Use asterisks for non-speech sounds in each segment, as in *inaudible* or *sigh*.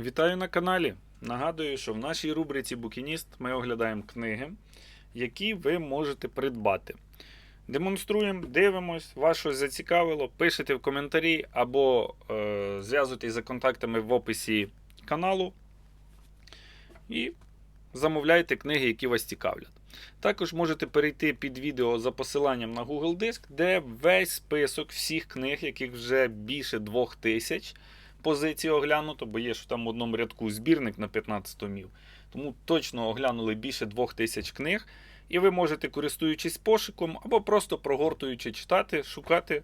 Вітаю на каналі. Нагадую, що в нашій рубриці Букініст ми оглядаємо книги, які ви можете придбати. Демонструємо, дивимось, вас щось зацікавило, пишете в коментарі або е, зв'язуйтесь за контактами в описі каналу і замовляйте книги, які вас цікавлять. Також можете перейти під відео за посиланням на Google Диск, де весь список всіх книг, яких вже більше двох тисяч позицій оглянуто, бо є що там в одному рядку збірник на 15 томів. Тому точно оглянули більше двох тисяч книг. І ви можете, користуючись пошуком, або просто прогортуючи читати, шукати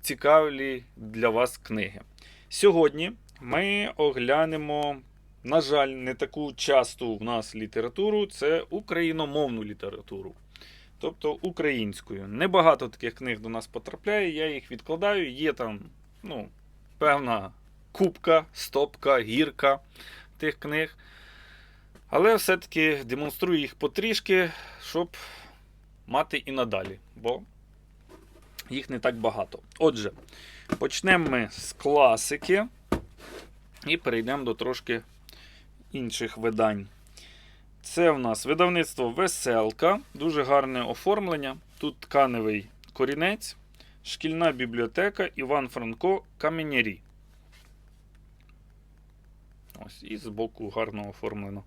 цікаві для вас книги. Сьогодні ми оглянемо, на жаль, не таку часту в нас літературу, це україномовну літературу. Тобто українською. Небагато таких книг до нас потрапляє, я їх відкладаю. Є там ну, певна кубка, стопка, гірка тих книг. Але все-таки демонструю їх потрішки, щоб мати і надалі, бо їх не так багато. Отже, почнемо ми з класики і перейдемо до трошки інших видань. Це в нас видавництво Веселка, дуже гарне оформлення. Тут тканевий корінець, шкільна бібліотека Іван Франко Каменярі. Ось, і збоку гарно оформлено.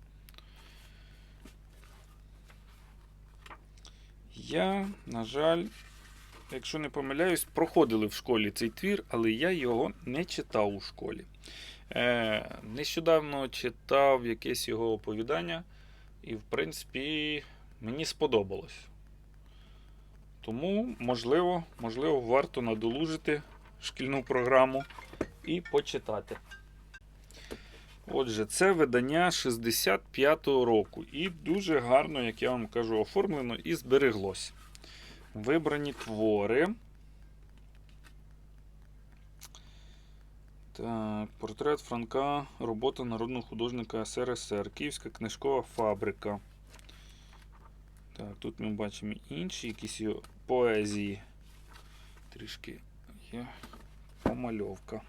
Я, на жаль, якщо не помиляюсь, проходили в школі цей твір, але я його не читав у школі. Е, Нещодавно читав якесь його оповідання, і, в принципі, мені сподобалось. Тому, можливо, можливо, варто надолужити шкільну програму і почитати. Отже, це видання 65-го року. І дуже гарно, як я вам кажу, оформлено і збереглось. Вибрані твори. Так, портрет Франка, робота народного художника СРСР, Київська книжкова фабрика. Так, тут ми бачимо інші якісь поезії. Трішки є помальовка.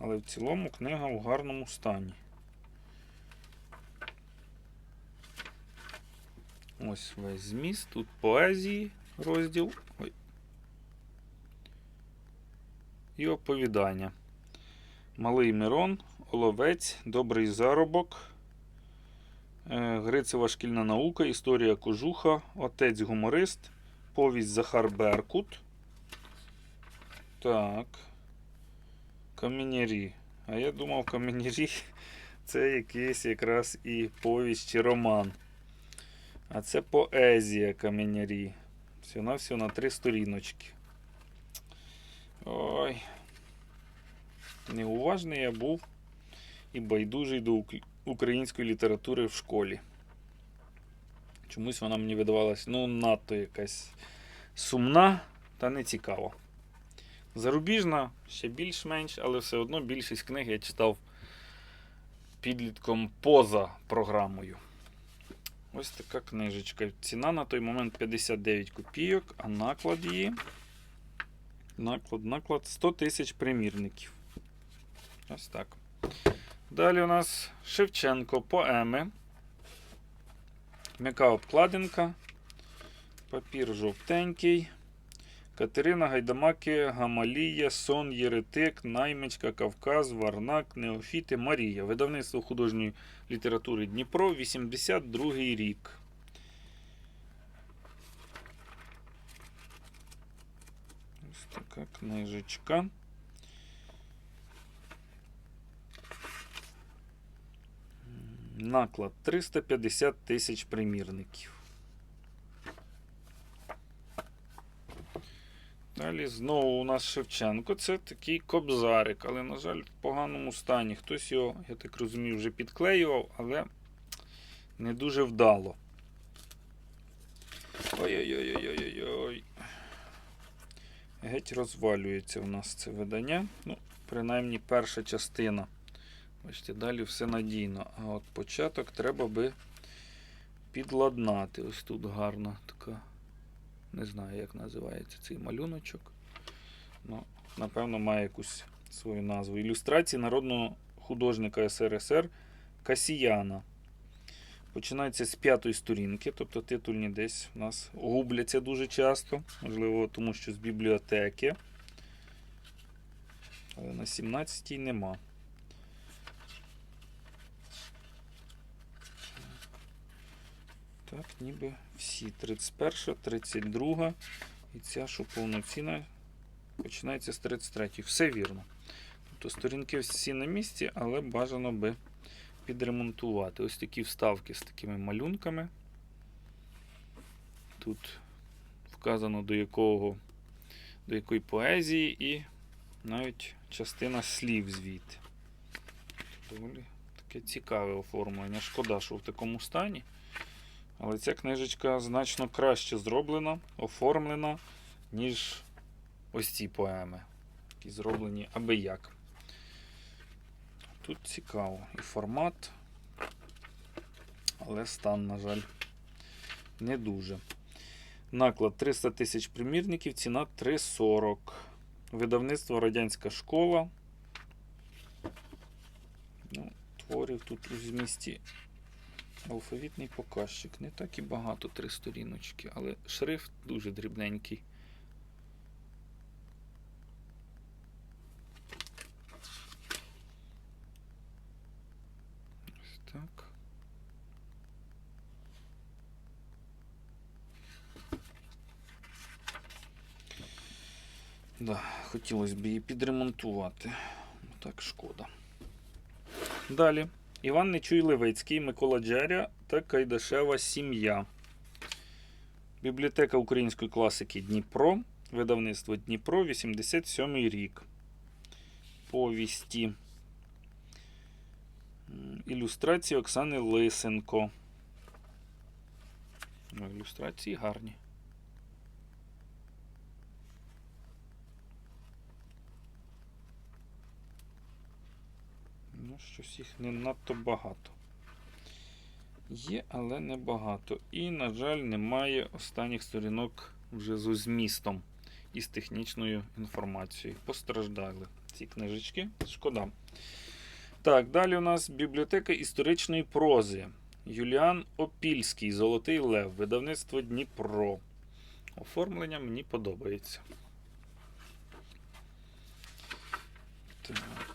Але в цілому книга у гарному стані. Ось весь зміст. Тут поезії розділ. Ой. І оповідання. Малий Мирон, Оловець, Добрий заробок, е, Грицева шкільна наука, Історія кожуха, Отець гуморист, Повість Захар Беркут. Так. Каменярі. А я думав, каменярі це якийсь якраз і повість чи роман. А це поезія каменярі. Все на на три сторіночки. Ой. Неуважний я був і байдужий до української літератури в школі. Чомусь вона мені видавалась ну, надто якась сумна та не цікава. Зарубіжна ще більш-менш, але все одно більшість книг я читав підлітком поза програмою. Ось така книжечка. Ціна на той момент 59 копійок, а наклад її. Наклад, наклад 100 тисяч примірників. Ось так. Далі у нас Шевченко поеми. М'яка обкладинка. Папір жовтенький. Катерина Гайдамаки, Гамалія, Сон, Єретик, Наймичка, Кавказ, Варнак, Неофіти, Марія. Видавництво художньої літератури Дніпро, 82 рік. Ось така книжечка. Наклад 350 тисяч примірників. Далі знову у нас Шевченко. Це такий кобзарик, але, на жаль, в поганому стані. Хтось його, я так розумію, вже підклеював, але не дуже вдало. Ой-ой-ой-ой-ой-ой. Геть розвалюється у нас це видання. Ну, принаймні перша частина. Бачите, далі все надійно. А от початок треба би підладнати. Ось тут гарна така. Не знаю, як називається цей малюночок. Ну, напевно, має якусь свою назву. Ілюстрації народного художника СРСР Касіяна. Починається з п'ятої сторінки, тобто титульні десь у нас губляться дуже часто, можливо, тому що з бібліотеки. Але на 17-й нема. Так, ніби всі. 31, 32 і ця, що повноцінна, починається з 33. Все вірно. Тобто сторінки всі на місці, але бажано би підремонтувати. Ось такі вставки з такими малюнками. Тут вказано до якого, до якої поезії і навіть частина слів звідти. Доволі таке цікаве оформлення. Шкода, що в такому стані. Але ця книжечка значно краще зроблена, оформлена, ніж ось ці поеми, які зроблені аби як. Тут цікаво і формат, але стан, на жаль, не дуже. Наклад 300 тисяч примірників, ціна 3,40. Видавництво Радянська школа. Ну, творів тут у змісті алфавітний показчик. Не так і багато три сторіночки, але шрифт дуже дрібненький. Ось так. Да, хотілося б її підремонтувати. Ну, Так шкода. Далі. Іван Нечуй Левицький, Микола Джеря та Кайдашева сім'я. Бібліотека української класики Дніпро. Видавництво Дніпро, 87 рік. Повісті. Ілюстрації Оксани Лисенко. Ну, ілюстрації гарні. Ну, щось їх не надто багато. Є, але не багато. І, на жаль, немає останніх сторінок вже з змістом і з технічною інформацією. Постраждали ці книжечки. Шкода. Так, далі у нас бібліотека історичної прози. Юліан Опільський, Золотий Лев, видавництво Дніпро. Оформлення мені подобається. Так.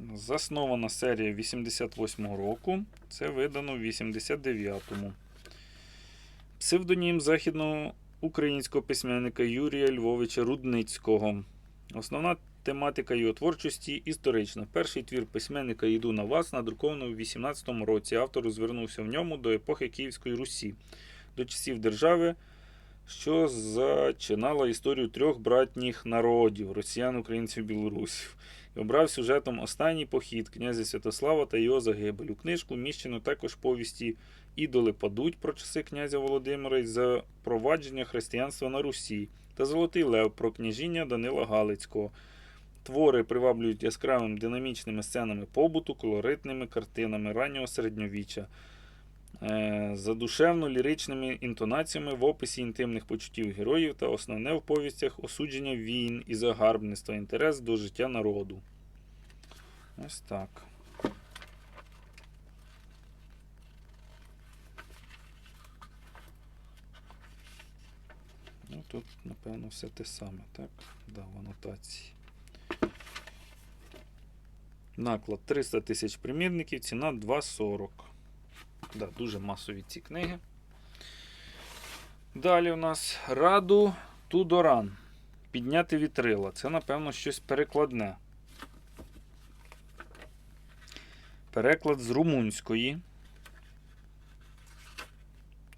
Заснована серія 88 року. Це видано в 89-му. Псевдонім західного українського письменника Юрія Львовича Рудницького. Основна тематика його творчості історична. Перший твір письменника Йду на вас надруковано в 18-му році. Автор звернувся в ньому до епохи Київської Русі, до часів держави, що зачинала історію трьох братніх народів росіян, українців, білорусів. Обрав сюжетом останній похід князя Святослава та його загибель. У книжку вміщено також повісті Ідоли падуть про часи князя Володимира і запровадження християнства на Русі та Золотий Лев про княжіння Данила Галицького. Твори приваблюють яскравими динамічними сценами побуту, колоритними картинами раннього середньовіччя, е, задушевно-ліричними інтонаціями в описі інтимних почуттів героїв та основне в повістях осудження війн і загарбництва, інтерес до життя народу. Ось так. Ну, тут, напевно, все те саме, так? Да, в анотації. Наклад 300 тисяч примірників, ціна 2,40. Да, дуже масові ці книги. Далі у нас Раду Тудоран. Підняти вітрила. Це, напевно, щось перекладне. Переклад з румунської.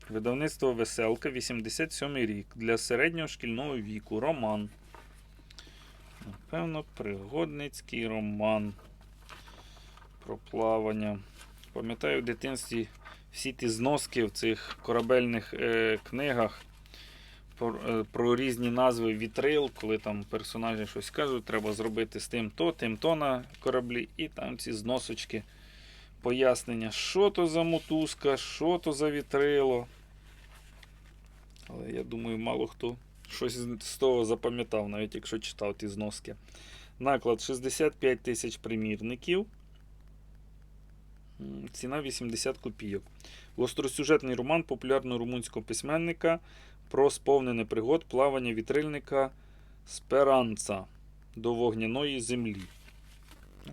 Видавництво Веселка, 87 рік. Для середнього шкільного віку. Роман. Напевно, пригодницький роман про плавання. Пам'ятаю в дитинстві всі ті зноски в цих корабельних е, книгах про, е, про різні назви вітрил, коли там персонажі щось кажуть, треба зробити з тим то, тим то на кораблі, і там ці зносочки, пояснення, що то за мотузка, що то за вітрило. Але я думаю, мало хто щось з- того запам'ятав, навіть якщо читав ті зноски. Наклад 65 тисяч примірників. Ціна 80 копійок. Гостросюжетний роман популярного румунського письменника про сповнене пригод плавання вітрильника Сперанца до вогняної землі.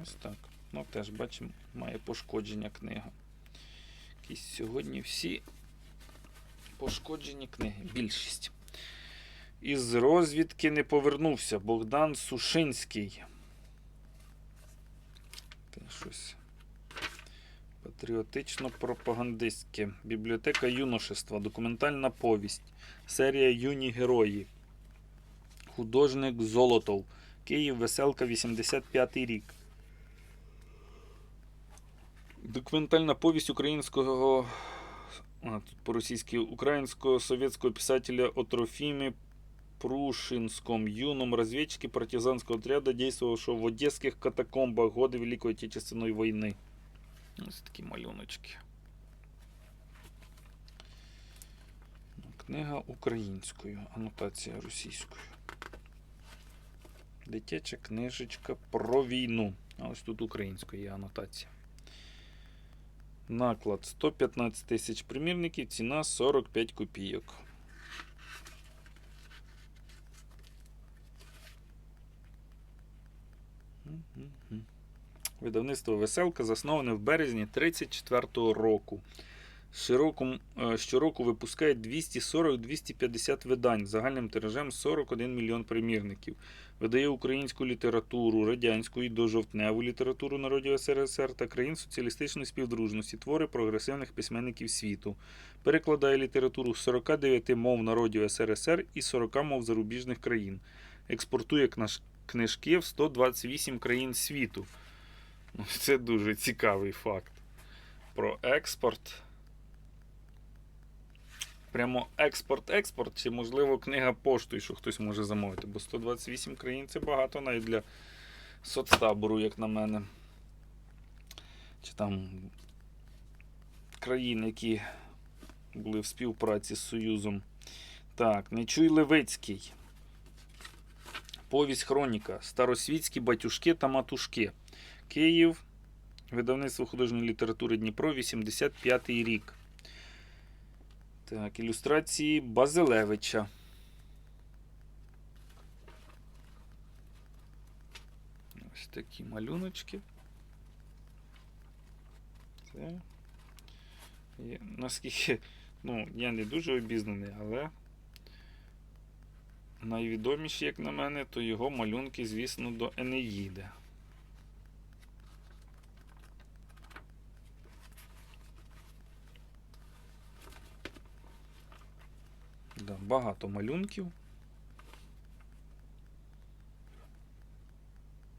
Ось так. Ну, теж бачимо, має пошкодження книга. Якісь сьогодні всі пошкоджені книги. Більшість. Із розвідки не повернувся Богдан Сушинський. Те щось патріотично-пропагандистське. Бібліотека юношества. Документальна повість. Серія Юні герої. Художник Золотов. Київ, Веселка, 85 рік. Документальна повість українського. По-російськи українського совєтського писателя Отрофіми Прушинском, юном разведчике партизанского отряда, действовавшего в одесских катакомбах годы Великої Отечественної війни. Ось такі малюночки. Книга українською, анотація російською. Дитяча книжечка про війну. А ось тут українською є анотація. Наклад 115 тисяч примірників, ціна 45 копійок. Мгм. Видавництво Веселка засноване в березні 34-го року. Щороку, е, щороку випускає 240-250 видань загальним тиражем 41 мільйон примірників. Видає українську літературу, радянську і дожовтневу літературу народів СРСР та країн соціалістичної співдружності, твори прогресивних письменників світу. Перекладає літературу з 49 мов народів СРСР і 40 мов зарубіжних країн. Експортує книжки в 128 країн світу. *laughs* Це дуже цікавий факт. Про експорт. Прямо експорт-експорт, чи, можливо, книга поштою, що хтось може замовити. Бо 128 країн це багато навіть для соцтабору, як на мене. Чи там країн, які були в співпраці з Союзом. Так, Нечуй Левицький. Повість Хроніка. Старосвітські батюшки та матушки. Київ. Видавництво художньої літератури Дніпро, 85-й рік. Так, ілюстрації Базилевича. Ось такі малюночки. Це. Є, наскільки, ну, я не дуже обізнаний, але найвідоміші, як на мене, то його малюнки, звісно, до Енеїди. Да, багато малюнків.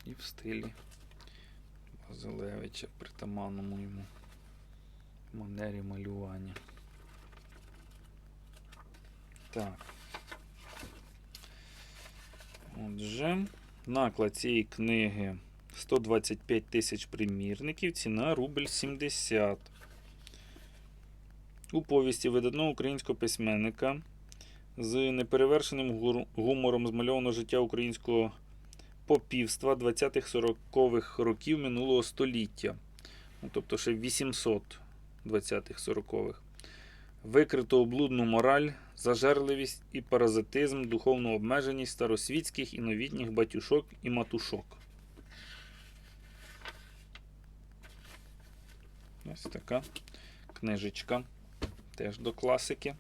І в стилі Базилевича, притаманному йому манері малювання. Так. Отже, наклад цієї книги 125 тисяч примірників, ціна рубль 70. У повісті видатного українського письменника з неперевершеним гумором змальовано життя українського попівства 20-х-40-х років минулого століття. Ну, тобто ще 800 20-х-40-х. Викрито облудну мораль, зажерливість і паразитизм, духовну обмеженість старосвітських і новітніх батюшок і матушок. Ось така книжечка. Теж до класики.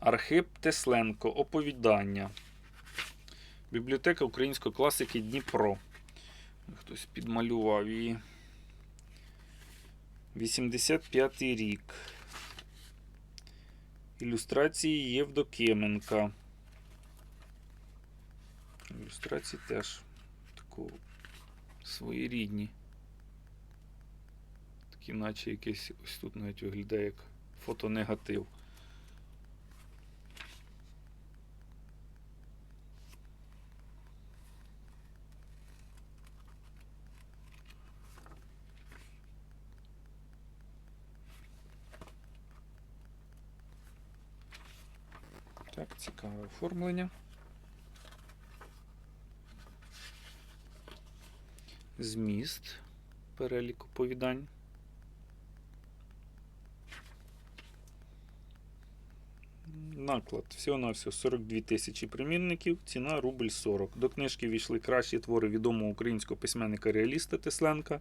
Архип Тесленко. Оповідання. Бібліотека української класики Дніпро. Хтось підмалював її. 85 й рік. Ілюстрації Євдокименка. Ілюстрації теж тако своєрідні. Такі, наче якесь ось тут навіть виглядає як фотонегатив. оформлення. Зміст, перелік оповідань. Наклад. Всього-навсього 42 тисячі примірників, ціна рубль 40. До книжки війшли кращі твори відомого українського письменника реаліста Тесленка.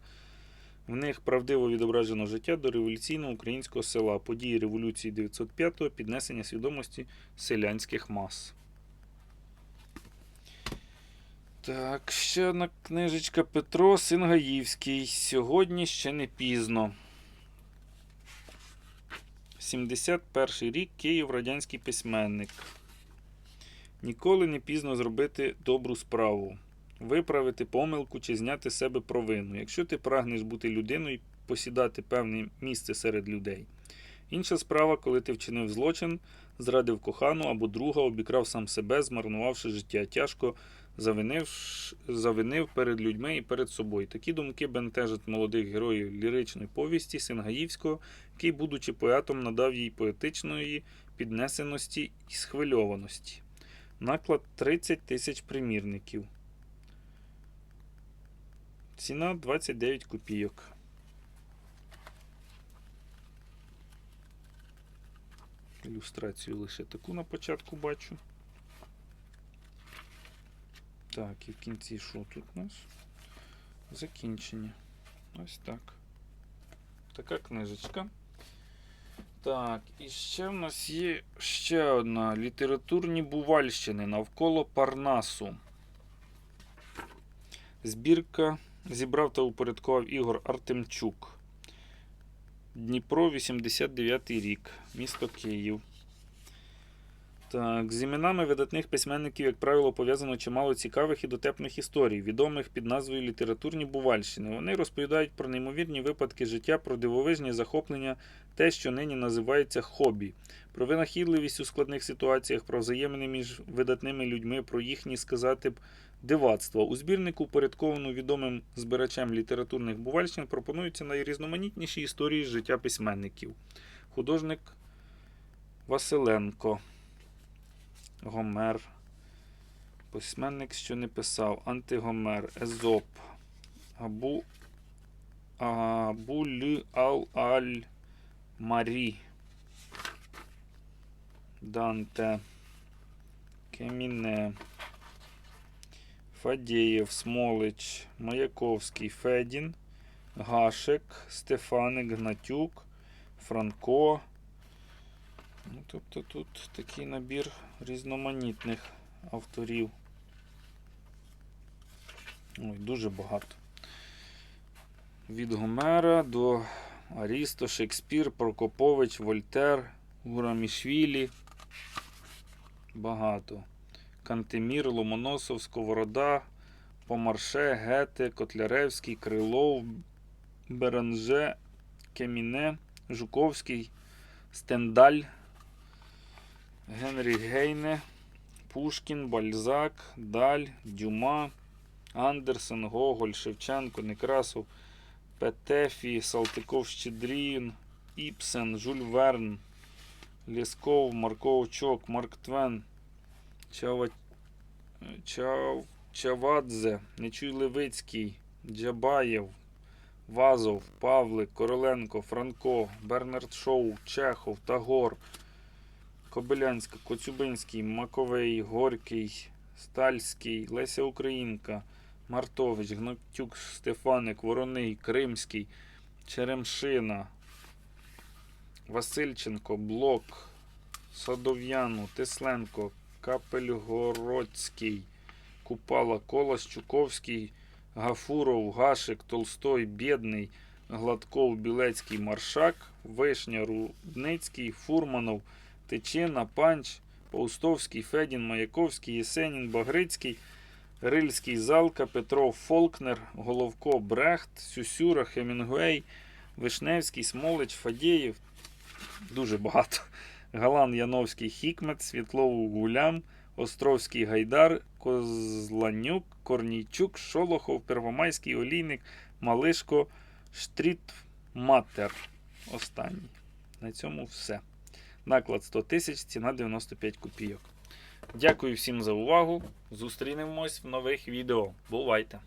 В них правдиво відображено життя до революційного українського села, події революції 905-го, піднесення свідомості селянських мас. Так, ще одна книжечка Петро Сингаївський. Сьогодні ще не пізно. 71 рік Київ радянський письменник. Ніколи не пізно зробити добру справу, виправити помилку чи зняти з себе провину, якщо ти прагнеш бути людиною, і посідати певне місце серед людей. Інша справа, коли ти вчинив злочин, зрадив кохану або друга, обікрав сам себе, змарнувавши життя тяжко, завинив, завинив перед людьми і перед собою. Такі думки бентежать молодих героїв ліричної повісті Сингаївського, який, будучи поетом, надав їй поетичної піднесеності і схвильованості. Наклад 30 тисяч примірників. Ціна 29 копійок. Ілюстрацію лише таку на початку бачу. Так, і в кінці що тут у нас? Закінчення. Ось так. Така книжечка. Так, і ще в нас є ще одна літературні бувальщини навколо Парнасу. Збірка зібрав та упорядкував Ігор Артемчук. Дніпро, 89 рік, місто Київ. Так, з іменами видатних письменників, як правило, пов'язано чимало цікавих і дотепних історій, відомих під назвою Літературні бувальщини. Вони розповідають про неймовірні випадки життя, про дивовижні захоплення, те, що нині називається хобі, про винахідливість у складних ситуаціях, про взаємини між видатними людьми, про їхні, сказати б, дивацтва. У збірнику, упорядковану відомим збирачем літературних бувальщин, пропонуються найрізноманітніші історії з життя письменників. Художник Василенко. Гомер. Письменник, що не писав. Антигомер. Езоп. Абу. Абуль ал аль Марі. Данте. Кеміне. Фадєєв, Смолич, Маяковський, Федін, Гашек, Стефаник, Гнатюк, Франко. Ну, тобто тут такий набір різноманітних авторів. Ой, дуже багато. Від Гомера до Арісто, Шекспір, Прокопович, Вольтер, Гурамішвілі. Багато. Кантемір, Ломоносов, Сковорода, Помарше, Гете, Котляревський, Крилов, Беранже, Кеміне, Жуковський, Стендаль, Генрі Гейне, Пушкін, Бальзак, Даль, Дюма, Андерсен, Гоголь, Шевченко, Некрасов, Петефі, Салтиков, Щедрін, Іпсен, Жюль Верн, Лєсков, Марковчок, Марк Твен, Чава... Чав... Чавадзе, Нечуй Левицький, Джабаєв, Вазов, Павлик, Короленко, Франко, Бернард Шоу, Чехов, Тагор, Кобилянська, Коцюбинський, Маковей, Горький, Стальський, Леся Українка, Мартович, Гнатюк, Стефаник, Вороний, Кримський, Черемшина, Васильченко, Блок, Садов'яну, Тесленко, Капельгородський, Купала, Колос, Чуковський, Гафуров, Гашик, Толстой, Бєдний, Гладков, Білецький, Маршак, Вишня, Рудницький, Фурманов, Тичина, Панч, Паустовський, Федін, Маяковський, Єсенін, Багрицький, Рильський, Залка, Петров, Фолкнер, Головко, Брехт, Сюсюра, Хемінгуей, Вишневський, Смолич, Фадєєв. Дуже багато. Галан Яновський, Хікмет, Світлов Гулям, Островський Гайдар, Козланюк, Корнійчук, Шолохов, Первомайський Олійник, Малишко, Штрітматер. Останній. На цьому все. Наклад 100 тисяч, ціна 95 копійок. Дякую всім за увагу. Зустрінемось в нових відео. Бувайте!